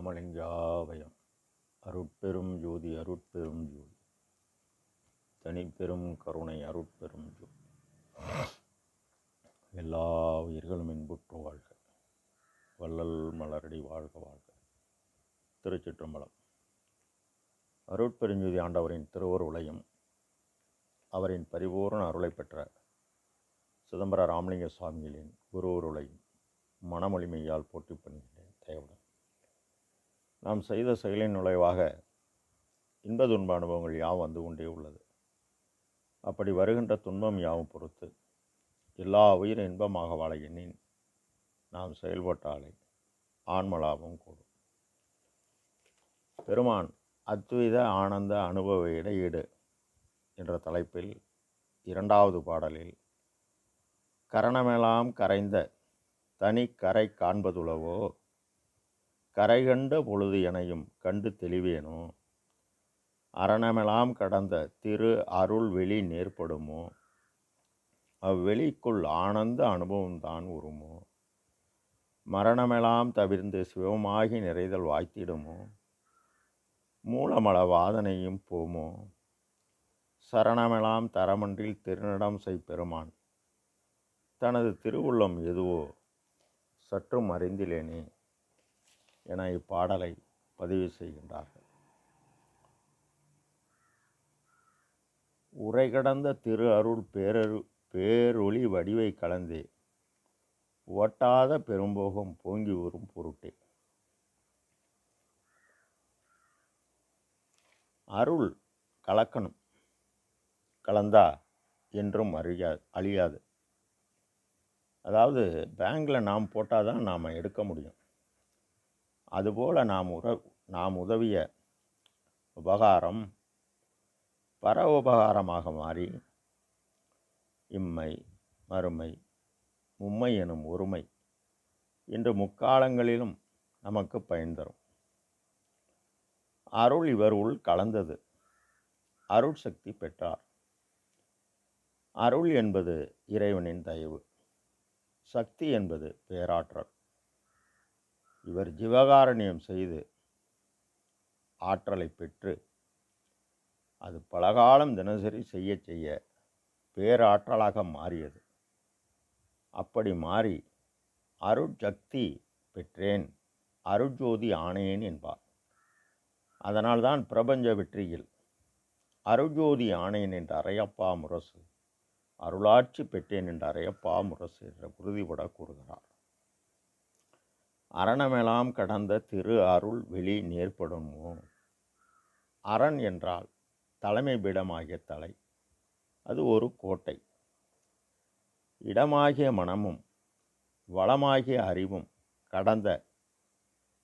ராமலிங்காவயம். அருட்பெரும் ஜோதி அருட்பெரும் ஜோதி. தனிப்பெரும் கருணை அருட்பெரும் ஜோதி. எல்லா உயிர்களும் இன்புற்று வாழ்க. வள்ளல் மலரடி வாழ்க வாழ்க. திருச்சிற்றம்பலம். அருட்பெருஞ்சோதி ஆண்டவரின் திருவருளையும் அவரின் பரிபூர்ண அருளை பெற்ற சிதம்பர ராமலிங்க சுவாமிகளின் குருவருளையும் மனமொழிமையால் போட்டி பண்ணுகின்றேன் தயவுடன். நாம் செய்த செயலின் நுழைவாக இன்ப துன்ப அனுபவங்கள் யாவும் வந்து கொண்டே உள்ளது. அப்படி வருகின்ற துன்பம் யாவும் பொறுத்து எல்லா உயிரும் இன்பமாக வாழ எண்ணின் நாம் செயல்பட்டாலே ஆன்மலாபம் கூடும். பெருமான் அத்வைத ஆனந்த அனுபவ இடையீடு என்ற தலைப்பில் இரண்டாவது பாடலில் கரணமெல்லாம் கரைந்த தனி கரை காண்பதுளவோ கரைகண்ட பொழுது எனையும் கண்டு தெளிவேனோ? அரணமெல்லாம் கடந்த திரு அருள் வெளி நேர்படுமோ அவ்வெளிக்குள் ஆனந்த அனுபவம்தான் உருமோ மரணமெல்லாம் தவிர்ந்து சிவமாகி நிறைதல் வாய்த்திடுமோ? மூலமள வாதனையும் போமோ? சரணமெல்லாம் தரமன்றில் திருநடம் செய் பெருமான் தனது திருவுள்ளம் எதுவோ சற்றும் அறிந்திலேனே? என இப்பாடலை பதிவு செய்கின்றார்கள். உரை கடந்த திரு அருள் பேரரு பேரொளி வடிவை கலந்தே ஒட்டாத பெரும்போகம் பொங்கி வரும் பொருட்டே. அருள் கலக்கணும் கலந்தா என்றும் அறியா அழியாது. அதாவது பேங்கில் நாம் போட்டால் தான் நாம் எடுக்க முடியும். அதுபோல் நாம் உற நாம் உதவிய உபகாரம் பர உபகாரமாக மாறி இம்மை மறுமை மும்மை எனும் ஒருமை இன்று முக்காலங்களிலும் நமக்கு பயன் தரும். அருள் இவர் உள் கலந்தது அருள் சக்தி பெற்றார். அருள் என்பது இறைவனின் தயவு சக்தி என்பது பேராற்றல். இவர் ஜீவகாரண்யம் செய்து ஆற்றலை பெற்று அது பலகாலம் தினசரி செய்ய செய்ய பேராற்றலாக மாறியது. அப்படி மாறி அருட்சக்தி பெற்றேன் அருட்ஜோதி ஆனேன் என்பார். அதனால்தான் பிரபஞ்ச வெற்றியில் அருட்ஜோதி ஆனேன் என்ற அரையப்பா முரசு அருளாட்சி பெற்றேன் என்ற அரையப்பா முரசு என்ற உறுதிபட கூறுகிறார். அரணமெல்லாம் கடந்த திரு அருள் வெளி நேர்படுமோ அரண் என்றால் தலைமை பீடமாகிய தலை. அது ஒரு கோட்டை. இடமாகிய மனமும் வளமாகிய அறிவும் கடந்த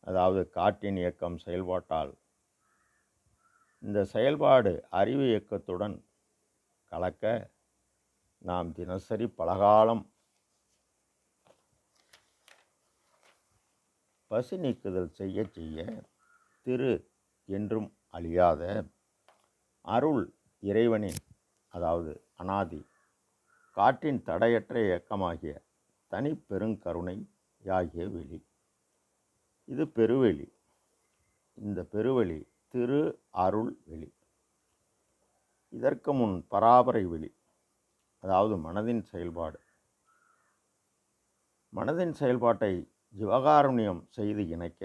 அதாவது காற்றின் இயக்கம் செயல்பாட்டால் இந்த செயல்பாடு அறிவு இயக்கத்துடன் கலக்க நாம் தினசரி பலகாலம் பசி நீக்குதல் செய்ய செய்ய திரு என்றும் அழியாத அருள் இறைவனின் அதாவது அனாதி காற்றின் தடையற்ற இயக்கமாகிய தனி பெருங்கருணை யாகிய வெளி. இது பெருவெளி. இந்த பெருவெளி திரு அருள் வெளி. இதற்கு முன் பராபரை வெளி அதாவது மனதின் செயல்பாடு. மனதின் செயல்பாட்டை ஜீவகாருண்யம் செய்து இணைக்க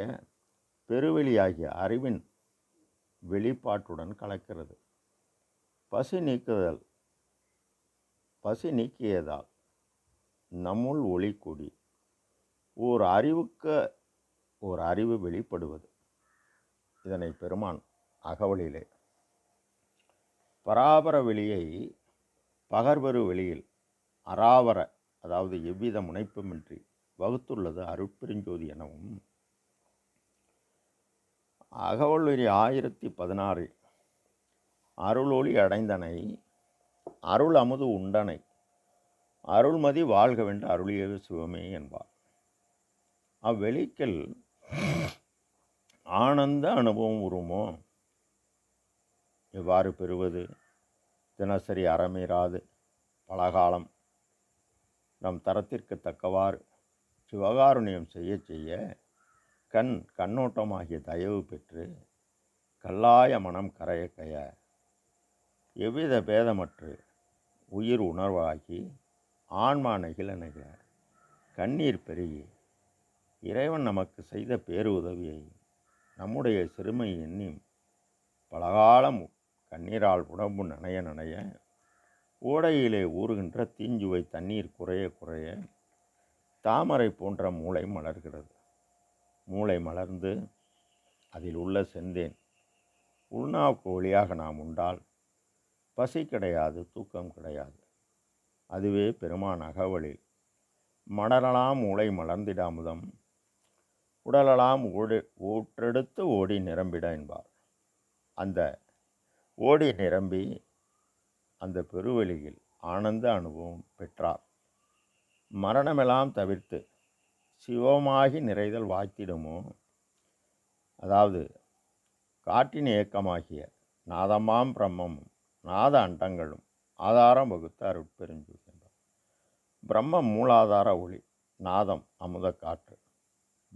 பெருவெளியாகிய அறிவின் வெளிப்பாட்டுடன் கலக்கிறது. பசி நீக்குதல் பசி நீக்கியதால் நம்முள் ஒளி கூடி ஓர் அறிவுக்கு ஓர் அறிவு வெளிப்படுவது. இதனை பெருமான் அகவலிலே பராபர வெளியை பகர்வரு வெளியில் அராவர அதாவது எவ்வித முனைப்புமின்றி வகுத்துள்ளது அருட்பெருஞ்சோதி எனவும். அகவல்வெறி ஆயிரத்தி பதினாறு. அருளொளி அடைந்தனை அருள் அமுது உண்டனை அருள்மதி வாழ்க வாழ்கவென்று அருளியது சிவமே என்பார். அவ்வெளிக்கல் ஆனந்த அனுபவம் உருமோ? எவ்வாறு பெறுவது? தினசரி அறமீறாது பலகாலம். நம் தரத்திற்கு தக்கவாறு சிவகாருண்யம் செய்ய செய்ய கண் கண்ணோட்டமாகிய தயவு பெற்று கல்லாய மனம் கரைய எவ்வித பேதமற்று உயிர் உணர்வாகி ஆன்மா நெகிழ நெகிழ கண்ணீர் பெருகி இறைவன் நமக்கு செய்த பேருதவியை நம்முடைய சிறுமை எண்ணி பலகாலம் கண்ணீரால் உடம்பு நனைய நனைய ஓடையிலே ஊறுகின்ற தீஞ்சுவை தண்ணீர் குறைய குறைய தாமரை போன்ற மூளை மலர்கிறது. மூளை மலர்ந்து அதில் உள்ள செந்தேன். உள்நாவுக்கு வழியாக நாம் உண்டால் பசி கிடையாது தூக்கம் கிடையாது. அதுவே பெருமான் அகவலில் மடலலாம் மூளை மலர்ந்திடாமுதம் உடலலாம் ஓடி ஊற்றெடுத்து ஓடி நிரம்பிட என்பார். அந்த ஓடி நிரம்பி அந்த பெருவெளியில் ஆனந்த அனுபவம் பெற்றார். மரணமெல்லாம் தவிர்த்து சிவமாகி நிறைதல் வாய்த்திடுமோ? அதாவது காட்டின் ஏக்கமாகிய நாதமாம் பிரம்மமும் நாத அண்டங்களும் ஆதாரம் வகுத்த அருட்பெருஞ்சூர் என்றார் பிரம்மம் மூலாதார ஒளி நாதம் அமுத காற்று.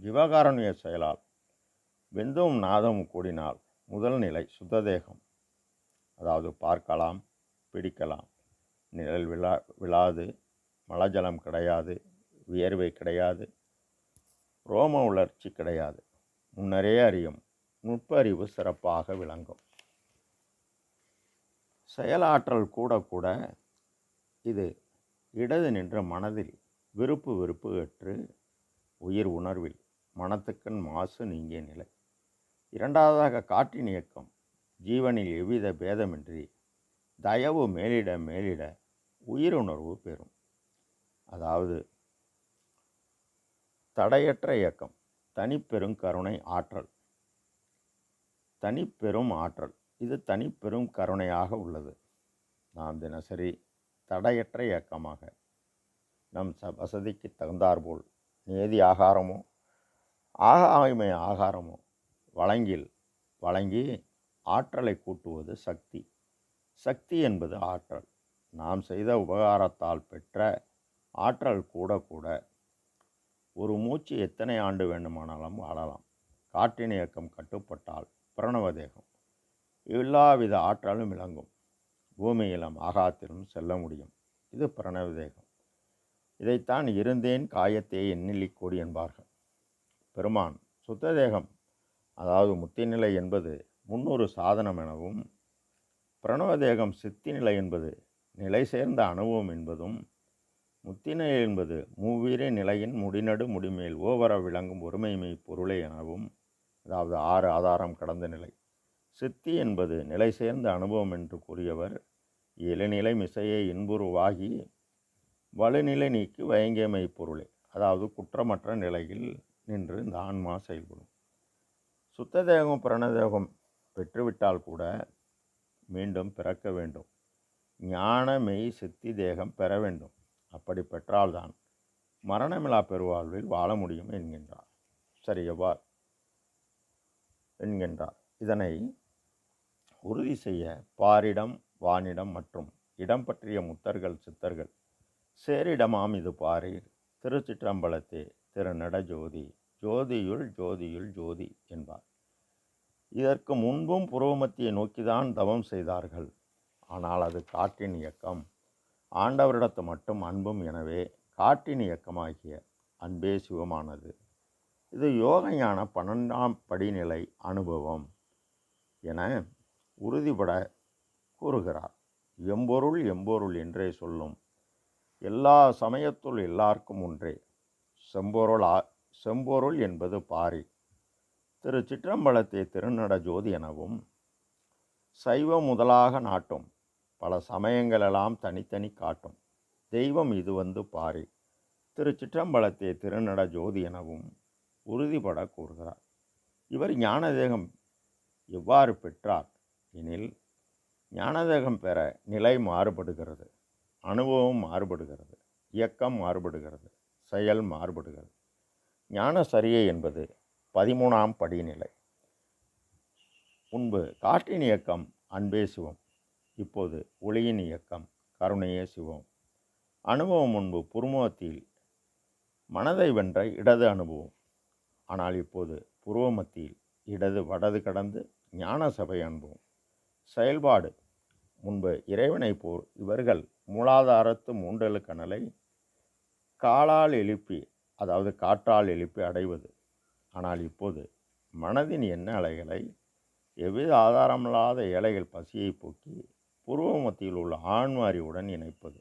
ஜிவகாரணிய செயலால் வெந்தும் நாதமும் கூடினால் முதல் நிலை சுத்ததேகம். அதாவது பார்க்கலாம் பிடிக்கலாம் நிழல் விழா விழாது மலஜலம் கிடையாது வியர்வை கிடையாது ரோம உணர்ச்சி கிடையாது. முன்னரே அறியும் நுட்பறிவு சிறப்பாக விளங்கும். செயலாற்றல் கூட கூட இது இடது நின்ற மனதில் விருப்பு வெறுப்பு ஏற்று உயிர் உணர்வில் மனத்துக்கண் மாசு நீங்கிய நிலை. இரண்டாவதாக காற்றின் இயக்கம் ஜீவனில் எவ்வித பேதமின்றி தயவு மேலிட மேலிட உயிருணர்வு பெறும். அதாவது தடையற்ற இயக்கம் தனிப்பெரும் கருணை ஆற்றல். தனிப்பெரும் ஆற்றல். இது தனிப்பெரும் கருணையாக உள்ளது. நாம் தினசரி தடையற்ற இயக்கமாக நம் ச வசதிக்கு தகுந்தாற்போல் நேதி ஆகாரமோ ஆகாமை ஆகாரமோ வழங்கில் வழங்கி ஆற்றலை கூட்டுவது சக்தி. சக்தி என்பது ஆற்றல். நாம் செய்த உபகாரத்தால் பெற்ற ஆற்றல் கூட கூட ஒரு மூச்சு எத்தனை ஆண்டு வேண்டுமானாலும் வாழலாம். காற்றின் இயக்கம் கட்டுப்பட்டால் பிரணவ தேகம் எல்லாவித ஆற்றலும் விளங்கும். பூமியிலும் ஆகாத்திலும் செல்ல முடியும். இது பிரணவ தேகம் இதைத்தான் இருந்தேன் காயத்தே எண்ணிலி கோடி என்பார்கள். பெருமான் சுத்த தேகம் அதாவது முத்திநிலை என்பது முன்னொரு சாதனம் எனவும் பிரணவ தேகம் சித்தி நிலை என்பது நிலை சேர்ந்த அனுபவம் என்பதும் முத்தினை என்பது மூவீர நிலையின் முடிநடு முடிமேல் ஓவர விளங்கும் ஒருமைமை பொருளை எனவும் அதாவது ஆறு ஆதாரம் கடந்த நிலை. சித்தி என்பது நிலை சேர்ந்த அனுபவம் என்று கூறியவர் இளநிலை மிசையை இன்புருவாகி வலுநிலை நீக்கி வயங்கியமை பொருளே அதாவது குற்றமற்ற நிலையில் நின்று இந்த ஆன்மா செயல்படும். சுத்த தேகம் பிரணதேகம் பெற்றுவிட்டால் கூட மீண்டும் பிறக்க வேண்டும். ஞான மெய் சித்தி தேகம் பெற வேண்டும். அப்படி பெற்றால்தான் மரணமிலா பெருவாழ்வில் வாழ முடியும் என்கின்றார். சரி எவ்வாறு என்கின்றார். இதனை உறுதி செய்ய பாரிடம் வானிடம் மற்றும் இடம் பற்றிய முத்தர்கள் சித்தர்கள் சேரிடமாம் இது பாரீர். திருச்சிற்றம்பலத்தே திருநட ஜோதி ஜோதியுள் ஜோதியுள் ஜோதி என்பார். இதற்கு முன்பும் புரோமத்தியை நோக்கிதான் தவம் செய்தார்கள். ஆனால் அது காற்றின் இயக்கம். ஆண்டவரிடத்து மட்டும் அன்பும் எனவே காட்டின் இயக்கமாகிய அன்பே சிவமானது. இது யோகையான பன்னெண்டாம் படிநிலை அனுபவம் என உறுதிபட கூறுகிறார். எம்பொருள் எம்பொருள் என்றே சொல்லும். எல்லா சமயத்துள் எல்லாருக்கும் ஒன்றே. செம்பொருள் ஆ செம்பொருள் என்பது பாரி. திரு சிற்றம்பலத்தை திருநட ஜோதி எனவும் சைவம் முதலாக நாட்டும். பல சமயங்களெல்லாம் தனித்தனி காட்டும். தெய்வம் இது வந்து பாரி. திரு சிற்றம்பலத்தை திருநட ஜோதி எனவும் உறுதிபட கூறுகிறார். இவர் ஞானதேகம் எவ்வாறு பெற்றார் எனில் ஞானதேகம் பெற நிலை மாறுபடுகிறது. அனுபவம் மாறுபடுகிறது. இயக்கம் மாறுபடுகிறது. செயல் மாறுபடுகிறது. ஞான சரியை என்பது பதிமூணாம் படிநிலை. முன்பு காற்றின் இயக்கம் அன்பே சிவம். இப்போது ஒளியின் இயக்கம். கருணையே சிவம். அனுபவம் முன்பு புருமத்தில் மனதை வென்ற இடது அனுபவம். ஆனால் இப்போது புருவமத்தியில் இடது வடது கடந்து ஞான சபை அனுபவம். செயல்பாடு. முன்பு இறைவனை போர் இவர்கள் மூலாதாரத்து மூண்டலு கணலை காலால் எழுப்பி அதாவது காற்றால் எழுப்பி அடைவது. ஆனால் இப்போது மனதின் எண்ண அலைகளை எவ்வித ஆதாரமில்லாத ஏழைகள் பசியை போக்கி புருவ மத்தியில் உள்ள ஆண்மாரியுடன் இணைப்பது.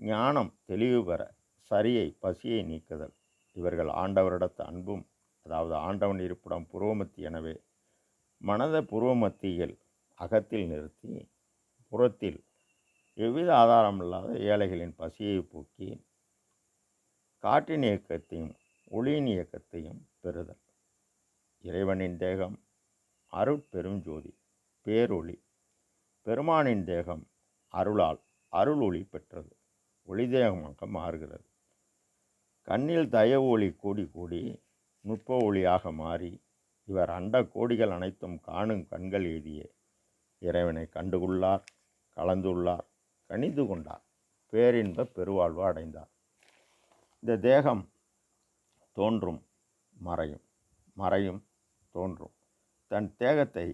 ஞானம் தெளிவு பெற சரியை பசியை நீக்குதல். இவர்கள் ஆண்டவரிடத்து அன்பும் அதாவது ஆண்டவன் இருப்பிடம் புருவமத்தி எனவே மனத புருவமத்தியில் அகத்தில் நிறுத்தி புறத்தில் எவ்வித ஆதாரமில்லாத ஏழைகளின் பசியை போக்கி காற்றின் இயக்கத்தையும் ஒளியின் இயக்கத்தையும் பெறுதல். இறைவனின் தேகம் அருட்பெரும் ஜோதி பேரொளி. பெருமானின் தேகம் அருளால் அருள் ஒளி பெற்றது. ஒளி தேகமாக மாறுகிறது. கண்ணில் தயவு ஒளி கூடி கூடி நுட்ப ஒளியாக மாறி இவர் அண்ட கோடிகள் அனைத்தும் காணும் கண்கள் எழுதியே இறைவனை கண்டுகொள்ளார் கலந்துள்ளார் கணிந்து கொண்டார் பேரின்ப பெருவாழ்வு அடைந்தார். இந்த தேகம் தோன்றும் மறையும் மறையும் தோன்றும். தன் தேகத்தை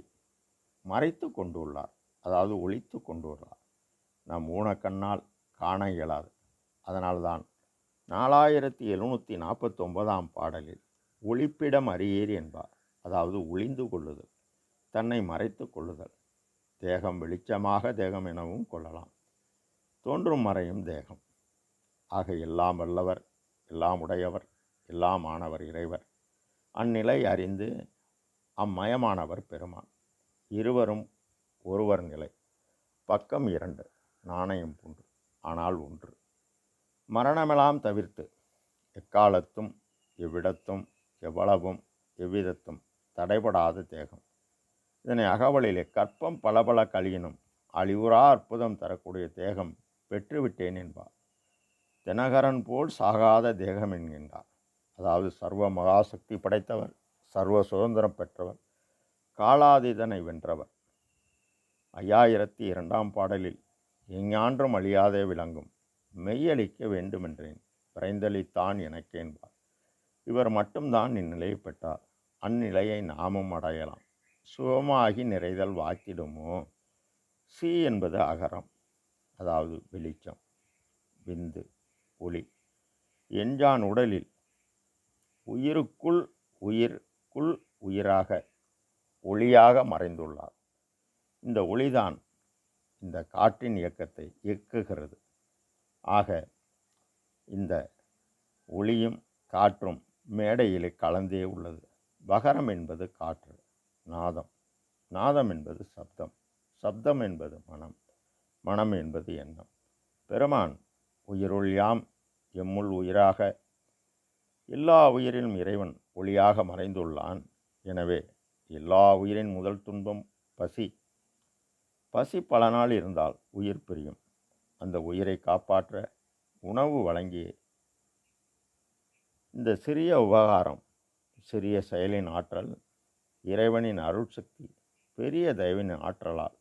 மறைத்து கொண்டுள்ளார். அதாவது ஒழித்து கொண்டு வரலாம். நம் ஊனக்கண்ணால் காண இயலாது. அதனால்தான் நாலாயிரத்தி எழுநூற்றி நாற்பத்தொன்பதாம் பாடலில் ஒளிப்பிடம் அறியீர் என்பார். அதாவது ஒளிந்து கொள்ளுதல் தன்னை மறைத்து கொள்ளுதல். தேகம் வெளிச்சமாக தேகம் எனவும் கொள்ளலாம். தோன்றும் மறையும் தேகம். ஆக எல்லாம் வல்லவர் எல்லாம் உடையவர் எல்லாம் ஆனவர் இறைவர். அந்நிலை அறிந்து அம்மயமானவர் பெருமான். இருவரும் ஒருவர் நிலை. பக்கம் இரண்டு நாணயம் பூண்டு ஆனால் ஒன்று. மரணமெல்லாம் தவிர்த்து எக்காலத்தும் எவ்விடத்தும் எவ்வளவும் எவ்விதத்தும் தடைபடாத தேகம். இதனை அகவலிலே கற்பம் பல பல கழியினும் அழிவுறா அற்புதம் தரக்கூடிய தேகம் பெற்றுவிட்டேன் என்பார். தினகரன் போல் சாகாத தேகம் என்கின்றார். அதாவது சர்வ மகாசக்தி படைத்தவர் சர்வ சுதந்திரம் பெற்றவர் காலாதீதனை வென்றவர் ஐயாயிரத்தி இரண்டாம் பாடலில் எஞ்ஞான்றும் அழியாதே விளங்கும். மெய்யளிக்க வேண்டுமென்றேன். விரைந்தளித்தான் எனக்கேன்பார் இவர் மட்டும்தான் இந்நிலையை பெற்றார். அந்நிலையை நாமும் அடையலாம். சுகமாகி நிறைதல் வாக்கிடுமோ சி என்பது அகரம் அதாவது வெளிச்சம் விந்து ஒளி. எஞ்சான் உடலில் உயிருக்குள் உயிர்க்குள் உயிராக ஒளியாக மறைந்துள்ளார். இந்த ஒளிதான் இந்த காற்றின் இயக்கத்தை இயக்குகிறது. ஆக இந்த ஒளியும் காற்றும் மேடையிலே கலந்தே உள்ளது. பகரம் என்பது காற்று நாதம். நாதம் என்பது சப்தம். சப்தம் என்பது மனம். மனம் என்பது எண்ணம். பெருமான் உயிருள்யாம் எம்முள் உயிராக. எல்லா உயிரிலும் இறைவன் ஒளியாக மறைந்துள்ளான். எனவே எல்லா உயிரின் முதல் துன்பம் பசி. பசி பல நாள் இருந்தால் உயிர் பிரியும். அந்த உயிரை காப்பாற்ற உணவு வழங்கி இந்த சிறிய உபகாரம் சிறிய செயலின் ஆற்றல் இறைவனின் அருள் சக்தி பெரிய தயவின் ஆற்றலால்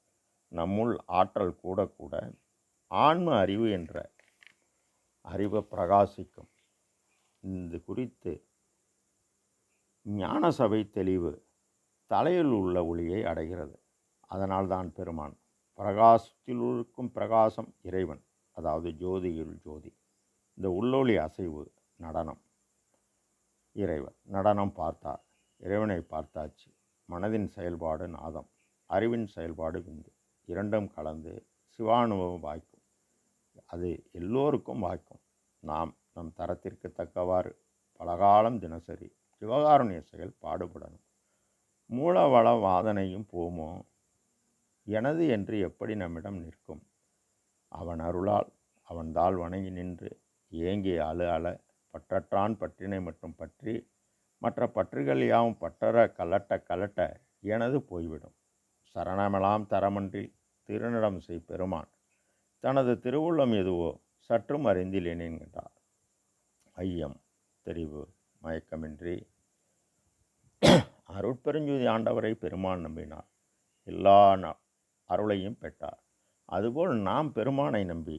நம்முள் ஆற்றல் கூட கூட ஆன்ம அறிவு என்ற அறிவு பிரகாசிக்கும். இது குறித்து ஞான சபை தெளிவு தலையில் உள்ள ஒளியை அடைகிறது. அதனால்தான் பெருமான் பிரகாசத்தில் இருக்கும் பிரகாசம் இறைவன் அதாவது ஜோதியுள் ஜோதி. இந்த உள்ளொளி அசைவு நடனம். இறைவன் நடனம் பார்த்தார். இறைவனை பார்த்தாச்சு. மனதின் செயல்பாடு நாதம் அறிவின் செயல்பாடு விந்து இரண்டும் கலந்து சிவானுபவம் வாய்க்கும். அது எல்லோருக்கும் வாய்க்கும். நாம் நம் தரத்திற்கு தக்கவாறு பலகாலம் தினசரி சிவகாருண்ய செயல் பாடுபடணும். மூலவள வாதனையும் போமோ எனது என்று எப்படி நம்மிடம் நிற்கும்? அவன் அருளால் அவன் தாழ் வணங்கி நின்று ஏங்கி அழு அழ பற்றற்றான் பற்றினை மட்டும் பற்றி மற்ற பற்றுகள் யாவும் பற்றற கலட்ட கலட்ட எனது போய்விடும். சரணமெல்லாம் தரமன்றி திருநடம் செய் பெருமான். தனது திருவுள்ளம் எதுவோ சற்றும் அறிந்திலேன் என்கின்றார் ஐயம் தெரிவு மயக்கமின்றி. அருட்பெருஞ்சுதி ஆண்டவரை பெருமான் நம்பினார். எல்லா ந- அருளையும் பெற்றார். அதுபோல் நாம் பெருமானை நம்பி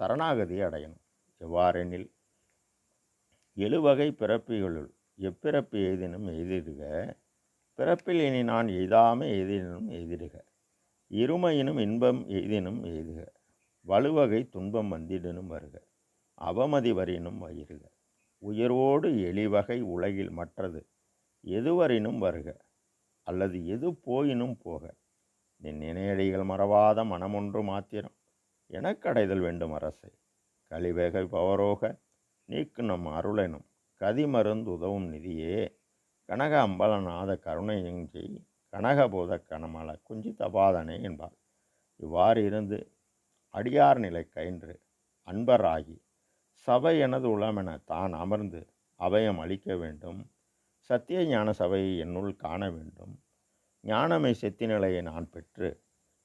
சரணாகதி அடையணும். எவ்வாறெனில் எழுவகை பிறப்பிகளுள் எப்பிறப்பு எய்தினும் எய்திடுக பிறப்பில் இனி நான் எய்தாமை எய்தினும் எய்திடுக இருமையினும் இன்பம் எய்தினும் எய்துக வலுவகை துன்பம் வந்திடனும் வருக அவமதி வரினும் வயிறுக உயர்வோடு எளிவகை உலகில் மற்றது எதுவரினும் வருக அல்லது எது போயினும் போக நின் நினையடிகள் மறவாத மனமொன்று மாத்திரம். எனக்கடைதல் வேண்டும் அரசை. கலிவேகை பவரோக நீக்கு நம் அருளெனும் கதிமருந்து உதவும் நிதியே. கனக அம்பலநாத கருணையஞ்சி கனகபோத கனமல குஞ்சி தபாதனே என்பார் இவ்வாறு இருந்து அடியார் நிலை கயின்று அன்பராகி சபை எனது உளமென தான் அமர்ந்து அபயம் அளிக்க வேண்டும். சத்திய ஞான சபையை என்னுள் காண வேண்டும். ஞானமை செத்தி நிலையை நான் பெற்று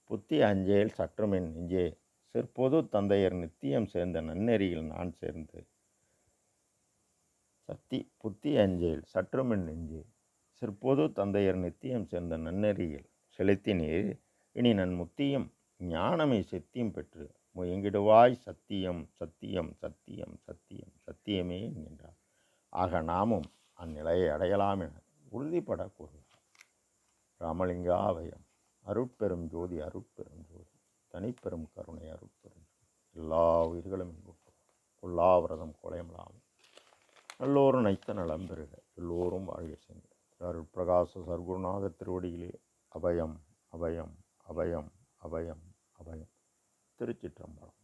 புத்தி அஞ்சேல் சற்றுமின் நெஞ்சே சிற்பொது தந்தையர் நித்தியம் சேர்ந்த நன்னெறியில் நான் சேர்ந்து. சத்தி புத்தி அஞ்சேல் சற்றுமின் நெஞ்சே சிற்பொது தந்தையர் நித்தியம் சேர்ந்த நன்னெறியில் செலுத்தினீர். இனி நன் முத்தியும் ஞானமை செத்தியும் பெற்று முயங்கிடுவாய் சத்தியம் சத்தியம் சத்தியம் சத்தியம் சத்தியமே என்கின்றார். ஆக நாமும் அந்நிலையை அடையலாம் என உறுதிப்பட கூறுகிறார் ராமலிங்காவயம் அருட்பெரும் ஜோதி அருட்பெரும் ஜோதி. தனிப்பெரும் கருணை அருட்பெரும் எல்லா உயிர்களும் இன்புறும் கொல்லாவிரதம் கொலையமலாம் எல்லோரும் நைத்த நலம் பெறுக. எல்லோரும் வாழ்க சென்று அருள் பிரகாச சர்க்குருநாத திருவடியிலே அபயம் அபயம் அபயம் அபயம் அபயம். திருச்சிற்றம்பலம்.